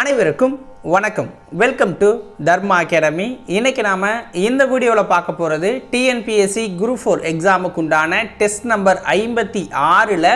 அனைவருக்கும் வணக்கம். Welcome to Dharma academy இன்றைக்கி நாம் இந்த வீடியோவில் பார்க்க போகிறது டிஎன்பிஎஸ்சி குரூப் ஃபோர் எக்ஸாமுக்கு உண்டான டெஸ்ட் நம்பர் ஐம்பத்தி ஆறில்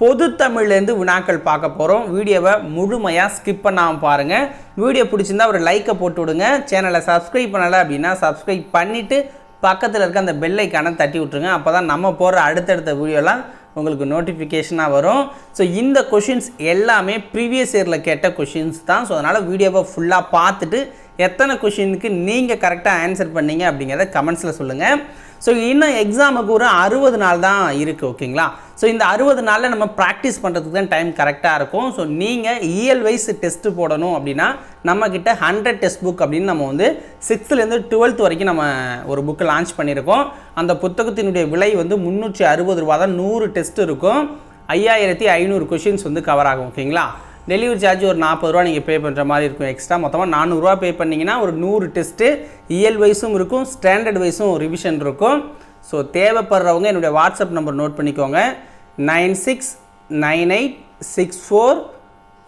பொது தமிழ்லேருந்து வினாக்கள் பார்க்க போகிறோம் வீடியோவை முழுமையாக ஸ்கிப் பண்ணாமல் பாருங்கள் வீடியோ பிடிச்சிருந்தா ஒரு லைக்கை போட்டு விடுங்க. சேனலை சப்ஸ்கிரைப் பண்ணலை அப்படின்னா சப்ஸ்கிரைப் பண்ணிவிட்டு பக்கத்தில் இருக்க அந்த பெல்லைக்கான தட்டி விட்ருங்க அப்போ தான் நம்ம போகிற அடுத்தடுத்த வீடியோலாம் உங்களுக்கு நோட்டிஃபிகேஷனாக வரும். ஸோ இந்த கொஷின்ஸ் எல்லாமே ப்ரீவியஸ் இயரில் கேட்ட கொஷின்ஸ் தான். ஸோ அதனால் வீடியோவை ஃபுல்லாக பார்த்துட்டு எத்தனை கொஷினுக்கு நீங்கள் கரெக்டாக ஆன்சர் பண்ணீங்க அப்படிங்கிறத கமெண்ட்ஸில் சொல்லுங்கள் ஸோ இன்னும் எக்ஸாமுக்கு ஒரு அறுபது நாள் தான் இருக்குது ஓகேங்களா ஸோ இந்த அறுபது நாளில் நம்ம ப்ராக்டிஸ் பண்ணுறதுக்கு தான் டைம் கரெக்டாக இருக்கும். ஸோ நீங்கள் இயல் வைஸ் டெஸ்ட்டு போடணும் அப்படின்னா நம்மக்கிட்ட ஹண்ட்ரட் டெஸ்ட் புக் அப்படின்னு நம்ம வந்து சிக்ஸ்த்துலேருந்து டுவெல்த் வரைக்கும் நம்ம ஒரு புக்கு லான்ச் பண்ணியிருக்கோம். அந்த புத்தகத்தினுடைய விலை வந்து முந்நூற்றி அறுபது ரூபா தான் நூறு டெஸ்ட் இருக்கும். ஐயாயிரத்தி ஐநூறு கொஷின்ஸ் வந்து கவர் ஆகும் ஓகேங்களா டெலிவரி சார்ஜ் ஒரு நாற்பது ரூபா நீங்கள் பே பண்ணுற மாதிரி இருக்கும் எக்ஸ்ட்ரா மொத்தமாக நானூறுரூவா பே பண்ணிங்கன்னா ஒரு நூறு டெஸ்ட்டு இயல் வைஸும் இருக்கும் ஸ்டாண்டர்ட் வைஸும் ரிவிஷன் இருக்கும். ஸோ தேவைப்படுறவங்க என்னுடைய வாட்ஸ்அப் நம்பர் நோட் பண்ணிக்கோங்க. Nine six nine eight six four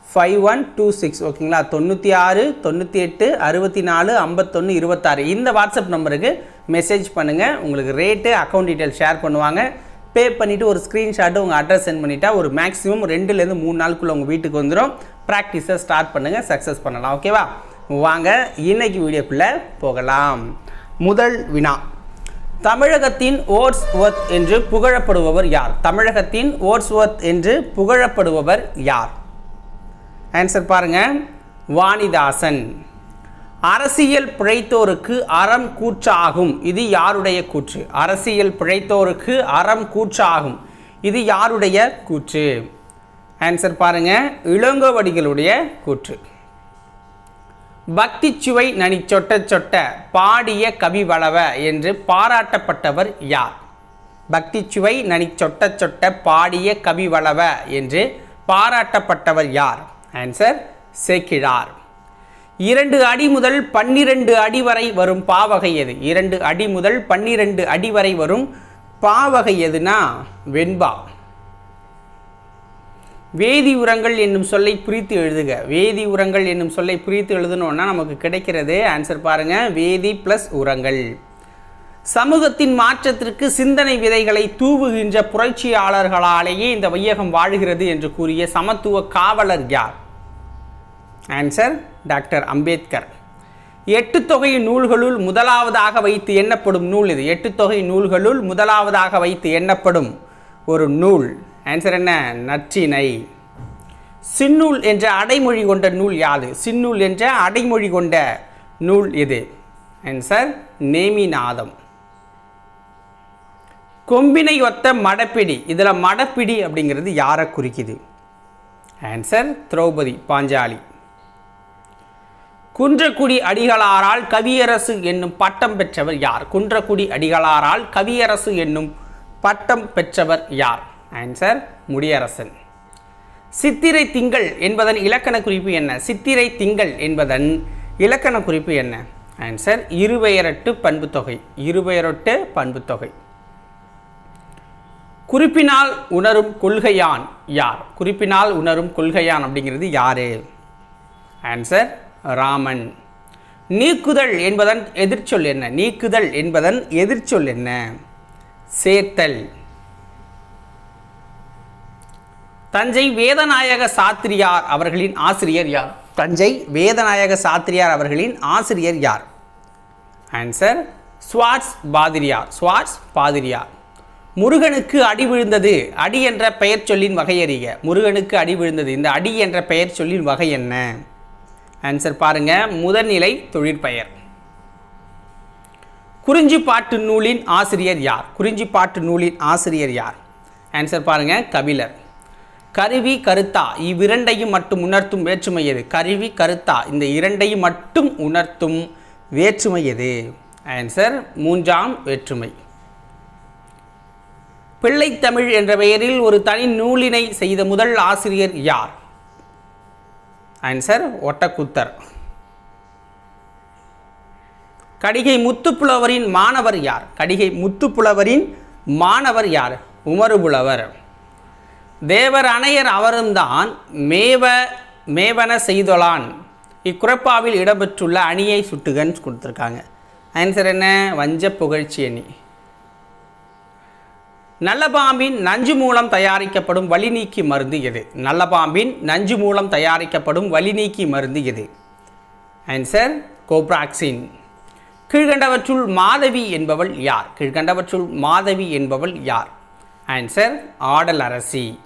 five one two six ஓகேங்களா தொண்ணூற்றி ஆறு தொண்ணூற்றி எட்டு அறுபத்தி நாலு ஐம்பத்தொன்று இருபத்தாறு. இந்த வாட்ஸ்அப் நம்பருக்கு மெசேஜ் பண்ணுங்கள் உங்களுக்கு ரேட்டு அக்கௌண்ட் டீட்டெயில் ஷேர் பண்ணுவாங்க. பே பண்ணிவிட்டு ஒரு ஸ்க்ரீன்ஷாட்டு உங்கள் அட்ரஸ் சென்ட் பண்ணிட்டா ஒரு மேக்ஸிமம் ரெண்டுலேருந்து மூணு நாளுக்குள்ளே உங்கள் வீட்டுக்கு வந்துடும் ப்ராக்டிஸை ஸ்டார்ட் பண்ணுங்கள் சக்ஸஸ் பண்ணலாம். ஓகேவா வாங்க இன்னைக்கு வீடியோக்குள்ளே போகலாம். முதல் வினா. தமிழகத்தின் ஓட்ஸ்வொர்த் என்று புகழப்படுபவர் யார்? தமிழகத்தின் ஓட்ஸ்வொர்த் என்று புகழப்படுபவர் யார்? ஆன்சர் பாருங்கள் வாணிதாசன். அரசியல் பிழைத்தோருக்கு அறம் கூற்றாகும். இது யாருடைய கூற்று? அரசியல் பிழைத்தோருக்கு அறம் கூற்றாகும். இது யாருடைய கூற்று? ஆன்சர் பாருங்க. இளங்கோவடிகளுடைய கூற்று. பக்தி சுவை நனி சொட்ட சொட்ட பாடிய கவி வளவ என்று பாராட்டப்பட்டவர் யார்? பக்தி சுவை நனி சொட்ட சொட்ட பாடிய கவி வளவ என்று பாராட்டப்பட்டவர் யார்? ஆன்சர் சேக்கிழார். இரண்டு அடி முதல் பன்னிரண்டு அடி வரை வரும் பாவகை எது? இரண்டு அடி முதல் பன்னிரண்டு அடி வரை வரும் பாவகை எதுனா? வெண்பா. வேதி உரங்கள் என்னும் சொல்லை பிரித்து எழுதுக. வேதி உரங்கள் என்னும் சொல்லை பிரித்து எழுதணும்னா நமக்கு கிடைக்கிறது. ஆன்சர் பாருங்க. வேதி ப்ளஸ் உரங்கள். சமூகத்தின் மாற்றத்திற்கு சிந்தனை விதைகளை தூவுகின்ற புரட்சியாளர்களாலேயே இந்த வையகம் வாழுகிறது என்று கூறிய சமத்துவ காவலர் யார்? ஆன்சர் டாக்டர் அம்பேத்கர் எட்டு தொகை நூல்களுள் முதலாவதாக வைத்து எண்ணப்படும் நூல் இது. எட்டு தொகை நூல்களுள் முதலாவதாக வைத்து எண்ணப்படும் ஒரு நூல். ஆன்சர் என்ன? நற்றினை. சின்னூல் என்ற அடைமொழி கொண்ட நூல் யாது? சின்னூல் என்ற அடைமொழி கொண்ட நூல் இது. ஆன்சர் நேமிநாதம். கொம்பினை ஒத்த மடப்பிடி. இதில் மடப்பிடி அப்படிங்கிறது யாரை குறிக்குது? ஆன்சர் திரௌபதி பாஞ்சாலி. குன்றக்குடி அடிகளாரால் கவியரசு என்னும் பட்டம் பெற்றவர் யார்? குன்றக்குடி அடிகளாரால் கவியரசு என்னும் பட்டம் பெற்றவர் யார்? ஆன்சர் முடியரசன். சித்திரை திங்கள் என்பதன் இலக்கண குறிப்பு என்ன? சித்திரை திங்கள் என்பதன் இலக்கண குறிப்பு என்ன? ஆன்சர் இருபெயரட்டு பண்புத்தொகை. இருபெயரொட்டு பண்புத்தொகை. குறிப்பினால் உணரும் கொள்கையான் யார்? குறிப்பினால் உணரும் கொள்கையான் அப்படிங்கிறது யாரு? ஆன்சர் ராமன். நீக்குதல் என்பதன் எதிர்ச்சொல் என்ன? நீக்குதல் என்பதன் எதிர்ச்சொல் என்ன? சேர்த்தல் தஞ்சை வேதநாயக சாத்திரியார் அவர்களின் ஆசிரியர் யார்? தஞ்சை வேதநாயக சாத்திரியார் அவர்களின் ஆசிரியர் யார்? ஆன்சர் ஸ்வாட்ஸ் பாதிரியார். ஸ்வாட்ஸ் பாதிரியார். முருகனுக்கு அடி விழுந்தது. அடி என்ற பெயர் சொல்லின் வகை அறிக முருகனுக்கு அடி விழுந்தது. இந்த அடி என்ற பெயர் சொல்லின் வகை என்ன? ஆன்சர் பாருங்க. முதல்நிலை தொழிற்பெயர். குறிஞ்சி பாட்டு நூலின் ஆசிரியர் யார்? குறிஞ்சி பாட்டு நூலின் ஆசிரியர் யார்? ஆன்சர் பாருங்க. கபிலர். கருவி கருத்தா இவ்விரண்டையும் மட்டும் உணர்த்தும் வேற்றுமை எது? கருவி கருத்தா இந்த இரண்டையும் மட்டும் உணர்த்தும் வேற்றுமை எது? ஆன்சர் மூன்றாம் வேற்றுமை. பிள்ளைத்தமிழ் என்ற பெயரில் ஒரு தனி நூலினை செய்த முதல் ஆசிரியர் யார்? ஆன்சர் ஒட்டக்குத்தர். கடிகை முத்துப்புலவரின் மாணவர் யார்? கடிகை முத்துப்புலவரின் மாணவர் யார்? உமறுபுலவர் தேவர் அணையர் அவரும்தான் மேவ மேவன செய்தொலான். இக்குறப்பாவில் இடம்பெற்றுள்ள அணியை சுட்டுகன்னு கொடுத்துருக்காங்க. ஆன்சர் என்ன? வஞ்ச புகழ்ச்சி அணி. நல்ல பாம்பின் நஞ்சு மூலம் தயாரிக்கப்படும் வலி நீக்கி மருந்து எது? நல்ல பாம்பின் நஞ்சு மூலம் தயாரிக்கப்படும் வலி நீக்கி மருந்து எது? ஆன்சர் கோப்ராக்சின் கீழ்கண்டவற்றுள் மாதவி என்பவள் யார்? கீழ்கண்டவற்றுள் மாதவி என்பவள் யார்? ஆன்சர் ஆடல் அரசி.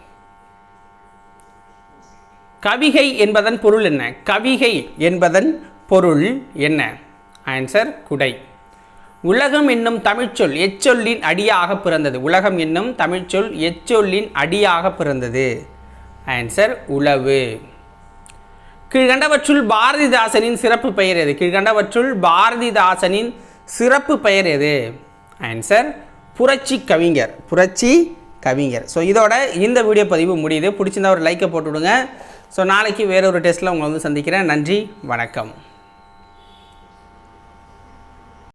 கவிகை என்பதன் பொருள் என்ன? கவிகை என்பதன் பொருள் என்ன? ஆன்சர் குடை. உலகம் என்னும் தமிழ்ச்சொல் எச்சொல்லின் அடியாக பிறந்தது. உலகம் என்னும் தமிழ்ச்சொல் எச்சொல்லின் அடியாக பிறந்தது. ஆன்சர் உளவு. கீழ்கண்டவற்றுள் பாரதிதாசனின் சிறப்பு பெயர் எது? கீழ்கண்டவற்றுள் பாரதிதாசனின் சிறப்பு பெயர் எது? ஆன்சர் புரட்சி கவிஞர். புரட்சி கவிஞர். ஸோ இதோட இந்த வீடியோ பதிவு முடியுது. பிடிச்சிருந்தா ஒரு லைக்கை போட்டு விடுங்க ஸோ நாளைக்கு வேற ஒரு டெஸ்ட்டில் உங்களை வந்து சந்திக்கிறேன். நன்றி. வணக்கம்.